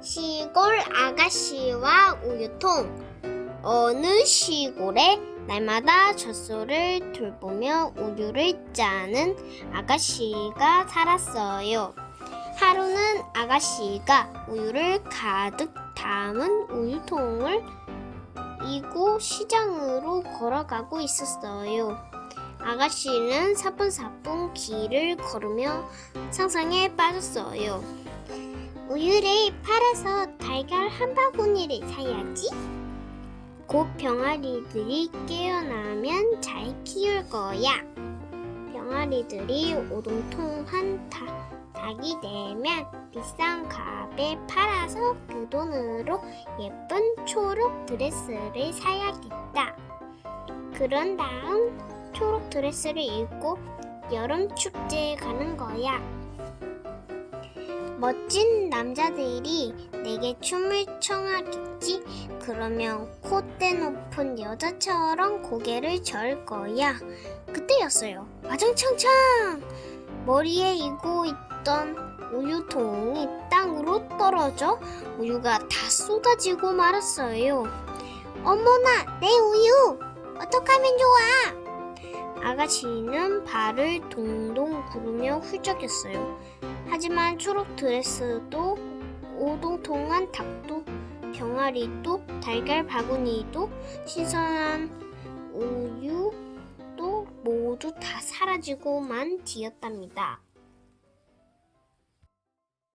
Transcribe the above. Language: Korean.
시골 아가씨와 우유통 어느 시골에 날마다 젖소를 돌보며 우유를 짜는 아가씨가 살았어요. 하루는 아가씨가 우유를 가득 담은 우유통을 이고 시장으로 걸어가고 있었어요. 아가씨는 사뿐사뿐 길을 걸으며 상상에 빠졌어요. 우유를 팔아서 달걀 한 바구니를 사야지. 곧 병아리들이 깨어나면 잘 키울 거야. 병아리들이 오동통한 다, 닭이 되면 비싼 값에 팔아서 그 돈으로 예쁜 초록 드레스를 사야겠다. 그런 다음 초록 드레스를 입고 여름 축제에 가는 거야. 멋진 남자들이 내게 춤을 청하겠지. 그러면 콧대 높은 여자처럼 고개를 저을 거야. 그때였어요. 와장창창! 머리에 이고 있던 우유통이 땅으로 떨어져 우유가 다 쏟아지고 말았어요. 어머나, 내 우유! 어떡하면 좋아? 아가씨는 발을 동동 구르며 훌쩍였어요. 하지만 초록 드레스도 오동통한 닭도 병아리도 달걀 바구니도 신선한 우유도 모두 다 사라지고만 뒤였답니다.